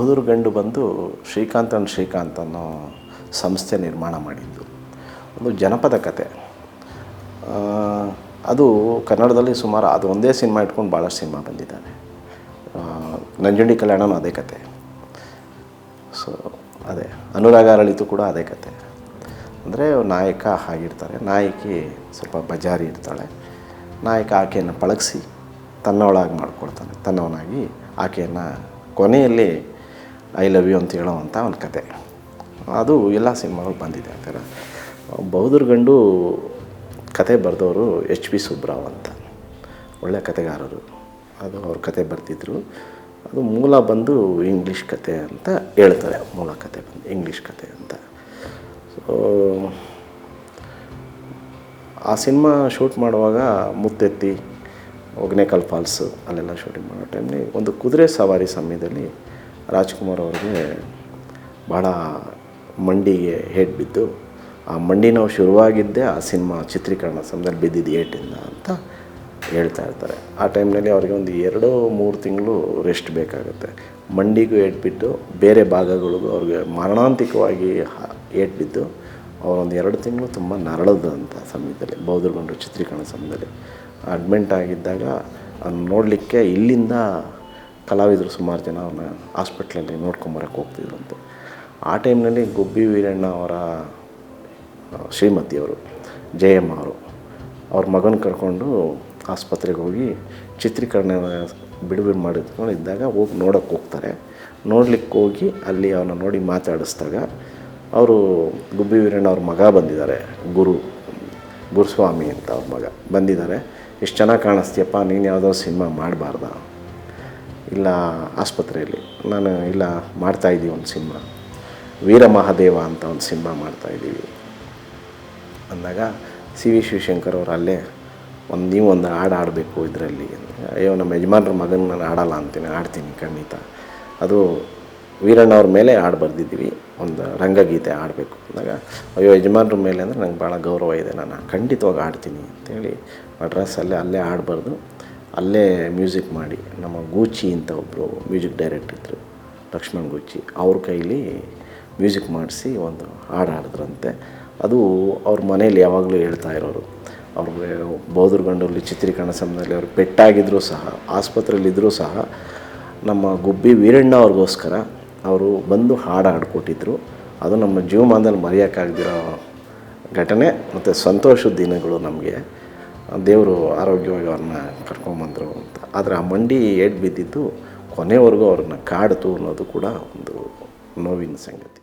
ಬಹದ್ದೂರ್ ಗಂಡು ಬಂದು ಶ್ರೀಕಾಂತ್ ಅಂಡ್ ಶ್ರೀಕಾಂತ್ ಅನ್ನೋ ಸಂಸ್ಥೆ ನಿರ್ಮಾಣ ಮಾಡಿದ್ದು. ಒಂದು ಜನಪದ ಕತೆ. ಅದು ಕನ್ನಡದಲ್ಲಿ ಸುಮಾರು ಅದು ಒಂದೇ ಸಿನಿಮಾ ಇಟ್ಕೊಂಡು ಭಾಳಷ್ಟು ಸಿನಿಮಾ ಬಂದಿದ್ದಾರೆ ಆ, ನಂಜುಂಡಿ ಕಲ್ಯಾಣನೂ ಅದೇ ಕತೆ. ಸೊ ಅದೇ ಅನುರಾಗ ಅರಳಿತು ಕೂಡ ಅದೇ ಕತೆ. ಅಂದರೆ ನಾಯಕ ಆಗಿರ್ತಾರೆ. ನಾಯಕಿ ಸ್ವಲ್ಪ ಬಜಾರಿ ಇರ್ತಾಳೆ. ನಾಯಕ ಆಕೆಯನ್ನು ಪಳಗಿಸಿ ತನ್ನವಳಾಗಿ ಮಾಡ್ಕೊಳ್ತಾನೆ ತನ್ನವನಾಗಿ ಆಕೆಯನ್ನು ಕೊನೆಯಲ್ಲಿ ಐ ಲವ್ ಯು ಅಂತ ಹೇಳೋವಂಥ ಒಂದು ಕತೆ. ಅದು ಎಲ್ಲ ಸಿನಿಮಾಗಳು ಬಂದಿದೆ ಆ ಥರ. ಗಂಡು ಕತೆ ಬರೆದವರು ಎಚ್ ಪಿ ಸುಬ್ರಾವ್ ಅಂತ. ಒಳ್ಳೆ ಕತೆಗಾರರು. ಅದು ಅವ್ರ ಕತೆ ಬರ್ತಿದ್ರು ಅದು ಮೂಲ ಬಂದು ಇಂಗ್ಲೀಷ್ ಕತೆ ಅಂತ ಹೇಳ್ತಾರೆ. ಮೂಲ ಕತೆ ಬಂದು ಇಂಗ್ಲೀಷ್ ಕತೆ ಅಂತ. ಸೊ ಆ ಸಿನಿಮಾ ಶೂಟ್ ಮಾಡುವಾಗ ಮುತ್ತೆತ್ತಿ, ಒಗ್ನೇಕಲ್ ಫಾಲ್ಸು ಅಲ್ಲೆಲ್ಲ ಶೂಟಿಂಗ್ ಮಾಡೋ ಟೈಮ್ಲಿ ಒಂದು ಕುದುರೆ ಸವಾರಿ ಸಮಯದಲ್ಲಿ ರಾಜ್ಕುಮಾರ್ ಅವ್ರಿಗೆ ಭಾಳ ಮಂಡಿಗೆ ಹೇಟ್ ಬಿದ್ದು, ಆ ಮಂಡಿ ನಾವು ಶುರುವಾಗಿದ್ದೇ ಆ ಸಿನಿಮಾ ಚಿತ್ರೀಕರಣ ಸಮಯದಲ್ಲಿ ಬಿದ್ದಿದ್ದು ಏಟಿಂದ ಅಂತ ಹೇಳ್ತಾ ಇರ್ತಾರೆ. ಆ ಟೈಮ್ನಲ್ಲಿ ಅವ್ರಿಗೆ ಒಂದು ಎರಡು, ಮೂರು ತಿಂಗಳು ರೆಸ್ಟ್ ಬೇಕಾಗುತ್ತೆ. ಮಂಡಿಗೂ ಏಟ್ ಬಿದ್ದು ಬೇರೆ ಭಾಗಗಳಿಗೂ ಅವ್ರಿಗೆ ಮರಣಾಂತಿಕವಾಗಿ ಏಟು ಏಟ್ ಬಿದ್ದು, ಅವರೊಂದು ಎರಡು ತಿಂಗಳು ತುಂಬ ನರಳದಂಥ ಸಮಯದಲ್ಲಿ ಬೌದ್ಧಗೊಂಡು ಚಿತ್ರೀಕರಣ ಸಮಯದಲ್ಲಿ ಅಡ್ಮಿಂಟ್ ಆಗಿದ್ದಾಗ ನೋಡಲಿಕ್ಕೆ ಇಲ್ಲಿಂದ ಕಲಾವಿದರು ಸುಮಾರು ಜನ ಅವ್ರನ್ನ ಹಾಸ್ಪಿಟ್ಲಲ್ಲಿ ನೋಡ್ಕೊಂಬರಕ್ಕೆ ಹೋಗ್ತಿದ್ರಂತೆ ಆ ಟೈಮ್ನಲ್ಲಿ ಗುಬ್ಬಿ ವೀರಣ್ಣ ಅವರ ಶ್ರೀಮತಿಯವರು ಜಯಮ್ಮ ಅವರು, ಅವ್ರ ಮಗನ ಕರ್ಕೊಂಡು ಆಸ್ಪತ್ರೆಗೆ ಹೋಗಿ ಚಿತ್ರೀಕರಣ ಬಿಡುಗಡೆ ಮಾಡಿದ್ಕೊಂಡು ಇದ್ದಾಗ ಹೋಗಿ ನೋಡೋಕ್ಕೆ ಹೋಗ್ತಾರೆ. ನೋಡ್ಲಿಕ್ಕೆ ಹೋಗಿ ಅಲ್ಲಿ ಅವನ್ನ ನೋಡಿ ಮಾತಾಡಿಸ್ದಾಗ ಅವರು ಗುಬ್ಬಿ ವೀರಣ್ಣ ಅವ್ರ ಮಗ ಬಂದಿದ್ದಾರೆ, ಗುರು, ಗುರುಸ್ವಾಮಿ ಅಂತ ಅವ್ರ ಮಗ ಬಂದಿದ್ದಾರೆ. ಎಷ್ಟು ಚೆನ್ನಾಗಿ ಕಾಣಿಸ್ತೀಯಪ್ಪ, ನೀನು ಯಾವುದೋ ಸಿನಿಮಾ ಮಾಡಬಾರ್ದ? ಇಲ್ಲ ಆಸ್ಪತ್ರೆಯಲ್ಲಿ. ನಾನು ಇಲ್ಲ ಮಾಡ್ತಾಯಿದ್ದೀವಿ ಒಂದು ಸಿನಿಮಾ. ವೀರ ಮಹಾದೇವ ಅಂತ ಒಂದು ಸಿನಿಮಾ ಮಾಡ್ತಾಯಿದ್ದೀವಿ ಅಂದಾಗ ಸಿ ವಿ ಶಿವಶಂಕರ್ ಅವರು ಅಲ್ಲೇ ಒಂದು ನೀವು ಒಂದು ಹಾಡು ಆಡಬೇಕು ಇದರಲ್ಲಿ ಅಯ್ಯೋ, ನಮ್ಮ ಯಜಮಾನ್ರ ಮಗನ ನಾನು ಆಡಲ್ಲ ಅಂತೀನಿ ಆಡ್ತೀನಿ ಖಂಡಿತ. ಅದು ವೀರಣ್ಣ ಅವ್ರ ಮೇಲೆ ಹಾಡು ಬರೆದಿದ್ದೀವಿ, ಒಂದು ರಂಗಗೀತೆ ಆಡಬೇಕು ಅಂದಾಗ. ಅಯ್ಯೋ, ಯಜಮಾನ್ರ ಮೇಲೆ ಅಂದರೆ ನಂಗೆ ಭಾಳ ಗೌರವ ಇದೆ, ನಾನು ಖಂಡಿತವಾಗಿ ಆಡ್ತೀನಿ ಅಂತೇಳಿ ಮಡ್ರಾಸಲ್ಲೇ ಅಲ್ಲೇ ಹಾಡು ಬರೆದು ಅಲ್ಲೇ ಮ್ಯೂಸಿಕ್ ಮಾಡಿ ನಮ್ಮ ಗೂಚಿ ಅಂತ ಒಬ್ಬರು ಮ್ಯೂಸಿಕ್ ಡೈರೆಕ್ಟರ್ ಇದ್ದರು ಲಕ್ಷ್ಮಣ್ ಗೂಚಿ, ಅವ್ರ ಕೈಲಿ ಮ್ಯೂಸಿಕ್ ಮಾಡಿಸಿ ಒಂದು ಹಾಡು ಹಾಡಿದ್ರಂತೆ. ಅದು ಅವ್ರ ಮನೇಲಿ ಯಾವಾಗಲೂ ಹೇಳ್ತಾ ಇರೋರು. ಅವ್ರಿಗೆ ಬೌದ್ರಗಂಡಲ್ಲಿ ಚಿತ್ರೀಕರಣ ಸಮಯದಲ್ಲಿ ಅವರು ಪೆಟ್ಟಾಗಿದ್ದರೂ ಸಹ ಆಸ್ಪತ್ರೆಯಲ್ಲಿದ್ದರೂ ಸಹ ನಮ್ಮ ಗುಬ್ಬಿ ವೀರಣ್ಣ ಅವ್ರಿಗೋಸ್ಕರ ಅವರು ಬಂದು ಹಾಡು ಹಾಡ್ಕೊಟ್ಟಿದ್ರು. ಅದು ನಮ್ಮ ಜೀವಮಾನದಲ್ಲಿ ಮರೆಯೋಕ್ಕಾಗದಿರೋ ಘಟನೆ ಮತ್ತು ಸಂತೋಷದ ದಿನಗಳು ನಮಗೆ. ದೇವರು ಆರೋಗ್ಯವಾಗಿ ಅವ್ರನ್ನ ಕರ್ಕೊಂಬಂದರು ಅಂತ. ಆದರೆ ಆ ಮಂಡಿ ಏಟ್ ಬಿದ್ದಿದ್ದು ಕೊನೆವರೆಗೂ ಅವ್ರನ್ನ ಕಾಡ್ತು ಅನ್ನೋದು ಕೂಡ ಒಂದು ನೋವಿನ ಸಂಗತಿ.